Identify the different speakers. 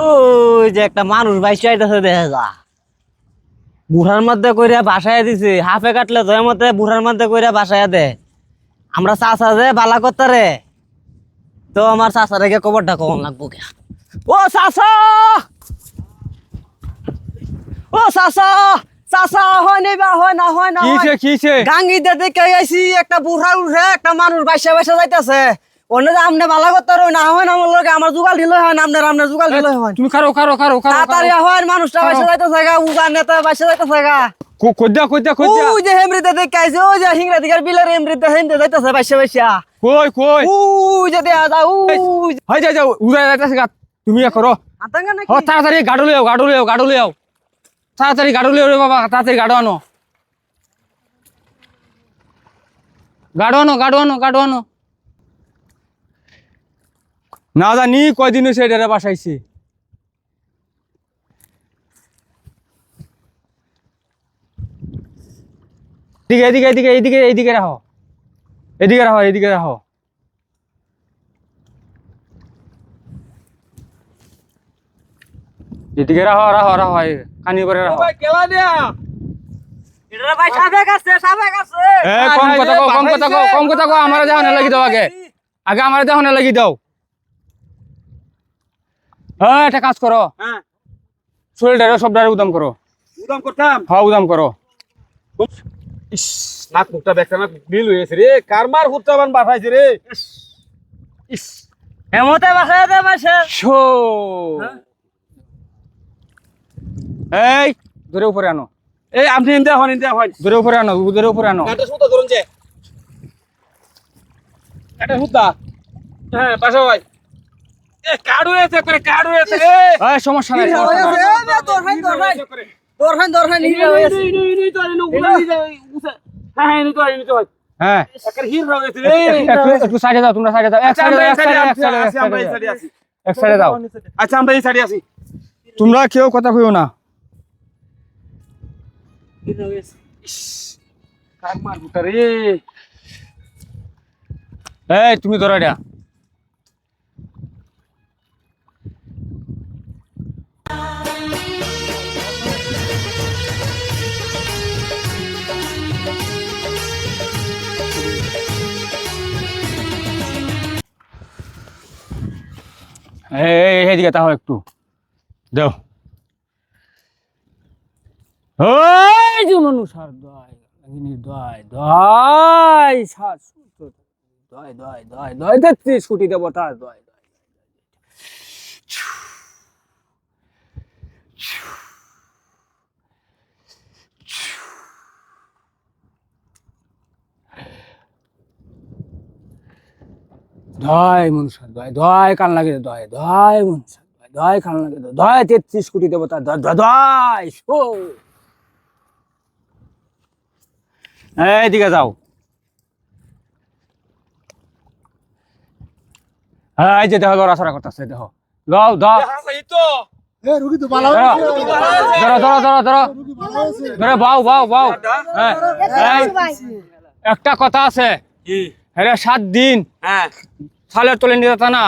Speaker 1: ওই যে একটা মানুষ বাইশে আইতেছে দেখা যা। বুড়ার মধ্যে কইরা বাসায় দিছে হাফে কাটলে তো এর বুড়ার মধ্যে কইরা বাসায় দে। আমরা চাষা যে বালা করতে রে তো আমার চাষা রেখে কবরটা কখন লাগবো কে ও চাষা ও চাষা চাষা হয় নাই বা হয় না হয় না।
Speaker 2: কিছে কিছে
Speaker 1: গাঙ্গিতে দেখে আইছি একটা বুড়া উঠে একটা মানুষ বাইসা বাইসা যাইতেছে। অন্য যে আমনে বালা করতে রই না হয় না আমার লগে আমার জুগাল দিলে হয় না আমনের আমনের জুগাল দিলে হয়।
Speaker 2: তুমি খারো খারো খারো খারো
Speaker 1: তাড়াতাড়ি হয় মানুষটা বাইসা যাইতেছে গা উগা নেতা বাইসা যাইতেছে গা।
Speaker 2: কইদা কইদা কইদা।
Speaker 1: ওই যে হেমরিতে দেখে আইছে ওই যে হিংরা দিকার বিলের হেমরিতে হেমতে যাইতেছে বাইসা বাইসা।
Speaker 2: কই কই?
Speaker 1: ওই যে দেয়া যা ওই
Speaker 2: হয় যা যাও উড়াই যাইতাছে গা। তুমি করো।
Speaker 1: আতঙ্কা
Speaker 2: হ
Speaker 1: নাকি
Speaker 2: তাড়াতাড়ি গাড়ো গাড়ো গাড়ো তাড়াতাড়ি গাড়ো রে বাবা তাড়াতাড়ি গাড়ো আনো। গাড়ো আনো গাড়ো আনো গাড়ো আনো। না জানি কয়দিন হয়েছে এটারে বাসাইছি। এদিকে এদিকে এদিকে এদিকে এইদিকে রাখো। এদিকে রাখো এদিকে রাখো। এদিকে রাখো রাখো রাখো কানি করে রাখো। এ কম কথা কও কম কথা কও কম কথা কও আমার দেহনে লাগি দাও আগে। আগে আমার দেহনে লাগি দাও। হ্যাঁ একটা কাজ করো।
Speaker 3: হ্যাঁ।
Speaker 2: শরীরটারে সবটারে উদাম করো।
Speaker 3: উদাম করতাম?
Speaker 2: হ্যাঁ উদাম করো।
Speaker 3: ইস নাক মুখটা দেখতে না বিল হয়েছে রে। কারমার হুত্তাবান বাসাইছে রে? ইস
Speaker 1: হেমতে বাসায় দে বাসে
Speaker 2: শো। এই ধরে উপরে আনো।
Speaker 3: এই আপনি ইন্দা হন ইন্দা হন।
Speaker 2: ধরে উপরে আনো ধরে উপরে আনো।
Speaker 3: এটা সুতা ধরুন যে। সুতা? হ্যাঁ পাশা ভাই করে
Speaker 2: এই সমস্যা নাই
Speaker 1: হয়েছে
Speaker 2: হ্যাঁ একটু সাইডে দাও তোমরা সাইডে দাও এক সাইডে এক সাইডে এক সাইডে এক সাইডে এক সাইডে দাও
Speaker 3: আচ্ছা আমরা এই সাইডে আছি
Speaker 2: তোমরা কেউ কথা কইও না
Speaker 3: রে
Speaker 2: এই তুমি ধরো এটা এইদিকে তাও একটু দাও ওই যে মানুষ আর দয় দয় দয় সাত দয় দয় দয় দয় দেখছি ছুটি দেবো তার দয় দয় দয় মনুষ্য দয় দয় কান লাগে দয় দয় মনুষ্য দয় দয় কান লাগে দয় দয় তেত্রিশ কোটি দেবতা দয় শো। এইদিকে যাও। হ্যাঁ এই যে দেখো লড়াছড়া করতেছে দেখো। লও দাও
Speaker 3: এই তো।
Speaker 2: ধরো ধরো ধরো ধরো ধরো। বাও বাও বাও হ্যাঁ। একটা কথা আছে। হ্যাঁ সাত দিন।
Speaker 3: হ্যাঁ।
Speaker 2: সালের তোলে নিতে তা না।